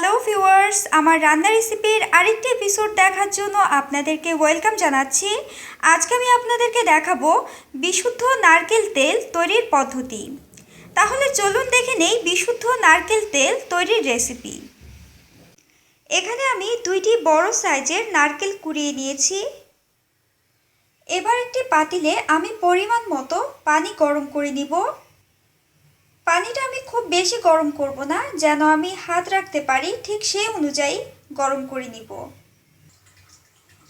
Hello viewers আমার রান্না রেসিপির আরেকটি এপিসোড দেখার জন্য আপনাদেরকে ওয়েলকাম জানাচ্ছি। আজকে আমি আপনাদেরকে দেখাবো বিশুদ্ধ নারকেল তেল তৈরির পদ্ধতি। তাহলে চলুন দেখে নেই বিশুদ্ধ নারকেল তেল তৈরির রেসিপি এখানে আমি দুইটি বড় সাইজের নারকেল কুড়িয়ে নিয়েছি। এবার একটি পাতিলে আমি পরিমাণ মতো পানি গরম করে নিব। পানিটা আমি খুব বেশি গরম করব না, যেন আমি হাত রাখতে পারি, ঠিক সেই অনুযায়ী গরম করে নিব।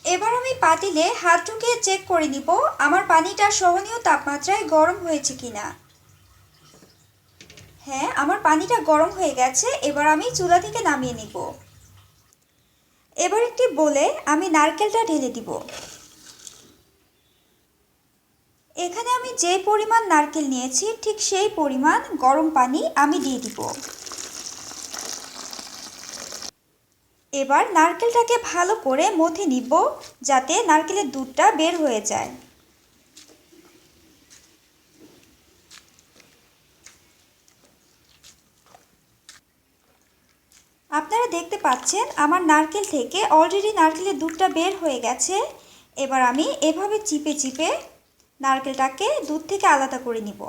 এবার আমি পাতিলে হাত ঢুকিয়ে চেক করে নিব, আমার পানিটা সহনীয় তাপমাত্রায় গরম হয়েছে কিনা। হ্যাঁ আমার পানিটা গরম হয়ে গেছে, এবার আমি চুলা থেকে নামিয়ে নিব। এবার একটি বলে আমি নারকেলটা ঢেলে দিব। এখানে আমি যে পরিমাণ নারকেল নিয়েছি, ঠিক সেই পরিমাণ গরম পানি আমি দিয়ে দিব। এবার নারকেলটাকে ভালো করে মথে নিব, যাতে নারকেলের দুধটা বের হয়ে যায়। আপনারা দেখতে পাচ্ছেন, আমার নারকেল থেকে অলরেডি নারকেলের দুধটা বের হয়ে গেছে। এবার আমি এভাবে চিপে চিপে নারকেলটাকে দুধ থেকে আলাদা করে নিব।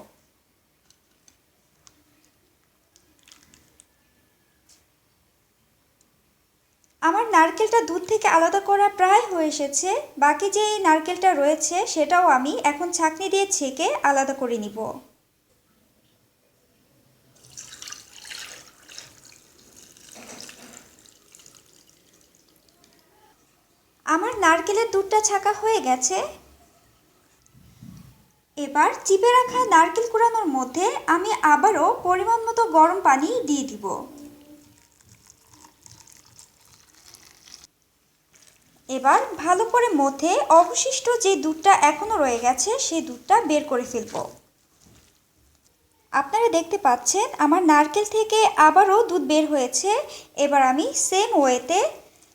আমার নারকেলটা দুধ থেকে আলাদা করা প্রায় হয়ে এসেছে। বাকি যে এই নারকেলটা রয়েছে সেটাও আমি এখন ছাঁকনি দিয়ে ছেঁকে আলাদা করে নিব। আমার নারকেলের দুধটা ছাকা হয়ে গেছে। এবার চিপে রাখা নারকেল কুড়ানোর মধ্যে আমি আবারও পরিমাণ মতো গরম পানি দিয়ে দিব। এবার ভালো করে মধ্যে অবশিষ্ট যে দুধটা এখনও রয়ে গেছে সেই দুধটা বের করে ফেলব। আপনারা দেখতে পাচ্ছেন আমার নারকেল থেকে আবারও দুধ বের হয়েছে। এবার আমি সেম ওয়েতে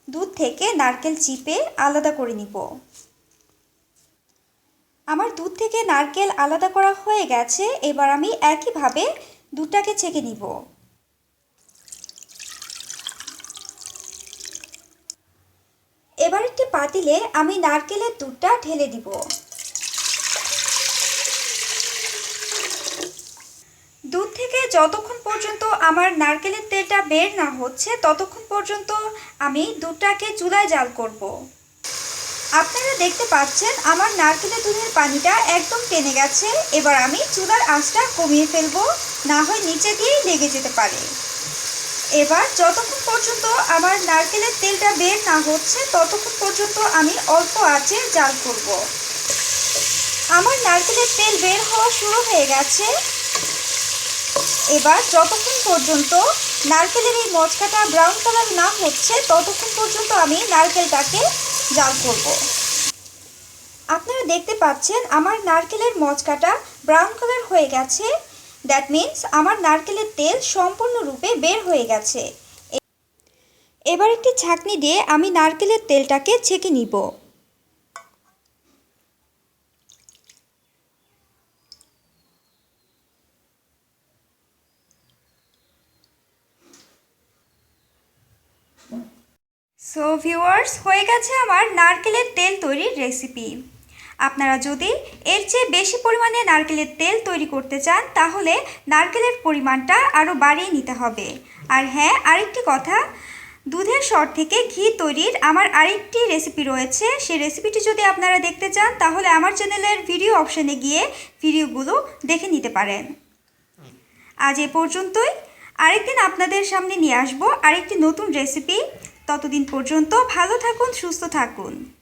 দুধ থেকে নারকেল চিপে আলাদা করে নিব। আমার দুধ থেকে নারকেল আলাদা করা হয়ে গেছে, এবার আমি একইভাবে দুধটাকে ছেঁকে নিব এবার একটি পাতিলে আমি নারকেলের দুধটা ঢেলে দিব দুধ থেকে যতক্ষণ পর্যন্ত আমার নারকেলের তেলটা বের না হচ্ছে, ততক্ষণ পর্যন্ত আমি দুধটাকে চুলায় জাল করব। আপনারা দেখতে পাচ্ছেন, আমার নারকেলের দুধের পানিটা একদম টেনে গেছে। এবার আমি চুলার আঁচটা কমিয়ে ফেলব, না হয় নিচে দিয়েই লেগে যেতে পারে। এবার যতক্ষণ পর্যন্ত আমার নারকেলের তেলটা বের না হচ্ছে, ততক্ষণ পর্যন্ত আমি অল্প আঁচে জাল করব। আমার নারকেলের তেল বের হওয়া শুরু হয়ে গেছে। এবার যতক্ষণ পর্যন্ত নারকেলের এই মচকাটা ব্রাউন কালার না হচ্ছে, ততক্ষণ পর্যন্ত আমি নারকেলটাকে জাল করব। আপনারা দেখতে পাচ্ছেন আমার নারকেলের মচকাটা ব্রাউন কালার হয়ে গেছে। দ্যাট মিন্স আমার নারকেলের তেল সম্পূর্ণরূপে বের হয়ে গেছে। এবার একটি ছাঁকনি দিয়ে আমি নারকেলের তেলটাকে ছেঁকে নিব। সো ভিউয়ার্স হয়ে গেছে আমার নারকেলের তেল তৈরির রেসিপি আপনারা যদি এর চেয়ে বেশি পরিমাণে নারকেলের তেল তৈরি করতে চান, তাহলে নারকেলের পরিমাণটা আরও বাড়িয়ে নিতে হবে। আর হ্যাঁ আরেকটি কথা, দুধের সর থেকে ঘি তৈরির আমার আরেকটি রেসিপি রয়েছে। সেই রেসিপিটি যদি আপনারা দেখতে চান, তাহলে আমার চ্যানেলের ভিডিও অপশানে গিয়ে ভিডিওগুলো দেখে নিতে পারেন। আজ এ পর্যন্তই। আরেকদিন আপনাদের সামনে নিয়ে আসব আরেকটি নতুন রেসিপি ততদিন পর্যন্ত ভালো থাকুন সুস্থ থাকুন।